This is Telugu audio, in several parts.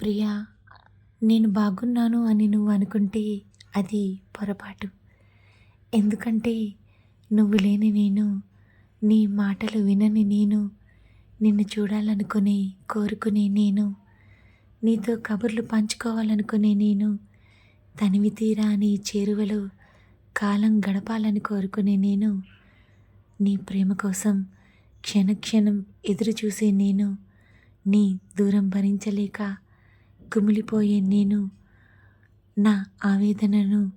ప్రియా నేను బాగున్నాను అని నువ్వు అనుకుంటే అది పొరపాటు. ఎందుకంటే నువ్వు లేని నేను నీ మాటలు వినని నేను నిన్ను చూడాలనుకుని కోరుకునే నేను నీతో కబుర్లు పంచుకోవాలనుకునే నేను తనివి తీరా నీ చేరువలో కాలం గడపాలని కోరుకునే నేను నీ ప్రేమ కోసం క్షణక్షణం ఎదురు చూసే నేను నీ దూరం భరించలేక కుమిలిపోయే నేను నా ఆవేదనను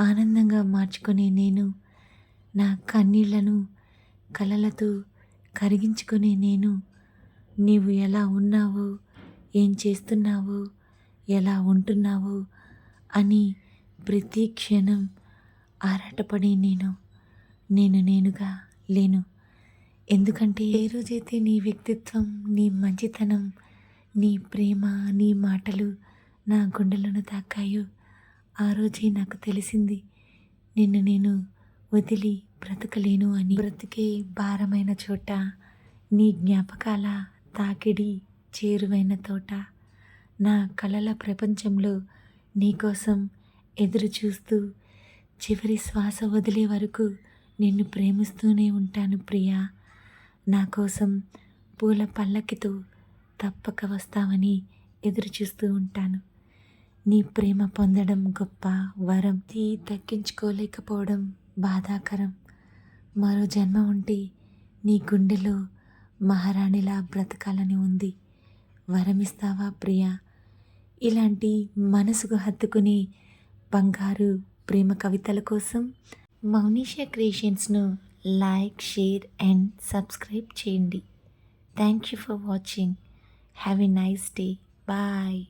ఆనందంగా మార్చుకునే నేను నా కన్నీళ్ళను కలలతో కరిగించుకునే నేను. నీవు ఎలా ఉన్నావో ఏం చేస్తున్నావో ఎలా ఉంటున్నావో అని ప్రతి క్షణం ఆరాటపడే నేను నేను నేనుగా లేను. ఎందుకంటే ఏ రోజైతే నీ వ్యక్తిత్వం నీ మంచితనం నీ ప్రేమ నీ మాటలు నా గుండెలను తాకాయో? ఆ రోజే నాకు తెలిసింది నిన్ను నేను వదిలి బ్రతకలేను అని. బ్రతికే భారమైన చోట నీ జ్ఞాపకాల తాకిడి చేరువైన తోట నా కలల ప్రపంచంలో నీకోసం ఎదురు చూస్తూ చివరి శ్వాస వదిలే వరకు నిన్ను ప్రేమిస్తూనే ఉంటాను ప్రియా. నా కోసం పూల పల్లకితో తప్పక వస్తావని ఎదురుచూస్తూ ఉంటాను. నీ ప్రేమ పొందడం గొప్ప వరం. తీ దక్కించుకోలేకపోవడం బాధాకరం. మరో జన్మ ఉంటే నీ గుండెలో మహారాణిలా బ్రతకాలని ఉంది. వరమిస్తావా ప్రియా? ఇలాంటి మనసుకు హత్తుకునే బంగారు ప్రేమ కవితల కోసం మౌనిషా క్రియేషన్స్ను లైక్ షేర్ అండ్ సబ్స్క్రైబ్ చేయండి. Thank you for watching. Have a nice day. Bye.